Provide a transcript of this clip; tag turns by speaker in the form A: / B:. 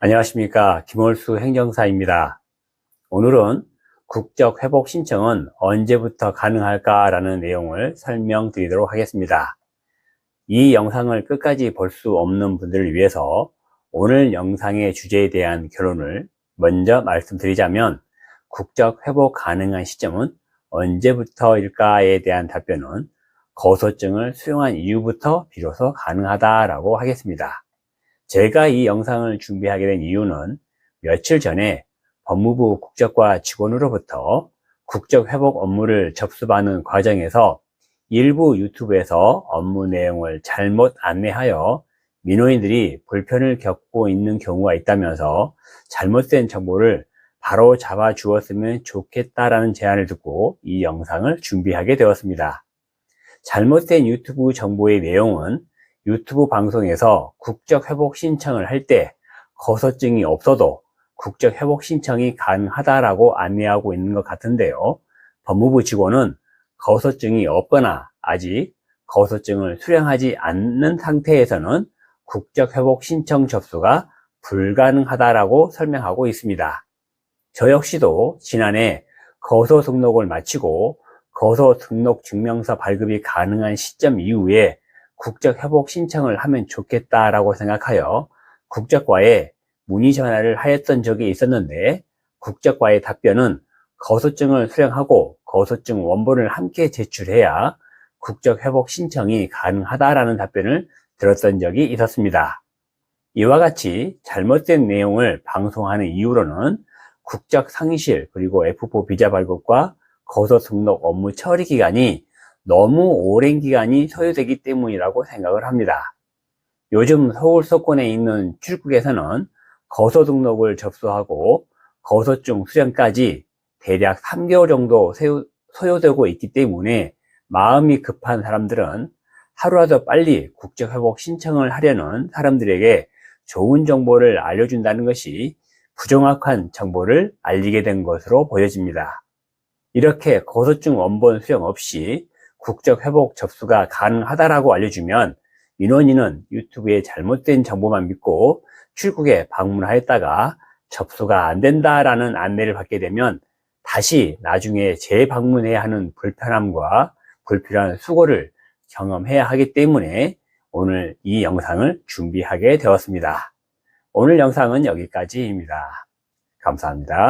A: 안녕하십니까 김월수 행정사입니다. 오늘은 국적 회복 신청은 언제부터 가능할까 라는 내용을 설명드리도록 하겠습니다. 이 영상을 끝까지 볼 수 없는 분들을 위해서 오늘 영상의 주제에 대한 결론을 먼저 말씀드리자면 국적 회복 가능한 시점은 언제부터일까에 대한 답변은 거소증을 수용한 이후부터 비로소 가능하다라고 하겠습니다. 제가 이 영상을 준비하게 된 이유는 며칠 전에 법무부 국적과 직원으로부터 국적 회복 업무를 접수받는 과정에서 일부 유튜브에서 업무 내용을 잘못 안내하여 민원인들이 불편을 겪고 있는 경우가 있다면서 잘못된 정보를 바로 잡아 주었으면 좋겠다라는 제안을 듣고 이 영상을 준비하게 되었습니다. 잘못된 유튜브 정보의 내용은 유튜브 방송에서 국적 회복 신청을 할 때 거소증이 없어도 국적 회복 신청이 가능하다라고 안내하고 있는 것 같은데요. 법무부 직원은 거소증이 없거나 아직 거소증을 수령하지 않는 상태에서는 국적 회복 신청 접수가 불가능하다라고 설명하고 있습니다. 저 역시도 지난해 거소 등록을 마치고 거소 등록 증명서 발급이 가능한 시점 이후에 국적 회복 신청을 하면 좋겠다라고 생각하여 국적과에 문의 전화를 하였던 적이 있었는데 국적과의 답변은 거소증을 수령하고 거소증 원본을 함께 제출해야 국적 회복 신청이 가능하다라는 답변을 들었던 적이 있었습니다. 이와 같이 잘못된 내용을 방송하는 이유로는 국적 상실 그리고 F4 비자 발급과 거소 등록 업무 처리 기간이 너무 오랜 기간이 소요되기 때문이라고 생각을 합니다. 요즘 서울 서권에 있는 출국에서는 거소 등록을 접수하고 거소증 수령까지 대략 3개월 정도 소요되고 있기 때문에 마음이 급한 사람들은 하루라도 빨리 국적회복 신청을 하려는 사람들에게 좋은 정보를 알려준다는 것이 부정확한 정보를 알리게 된 것으로 보여집니다. 이렇게 거소증 원본 수령 없이 국적 회복 접수가 가능하다라고 알려주면 민원인은 유튜브에 잘못된 정보만 믿고 출국에 방문하였다가 접수가 안 된다라는 안내를 받게 되면 다시 나중에 재방문해야 하는 불편함과 불필요한 수고를 경험해야 하기 때문에 오늘 이 영상을 준비하게 되었습니다. 오늘 영상은 여기까지입니다. 감사합니다.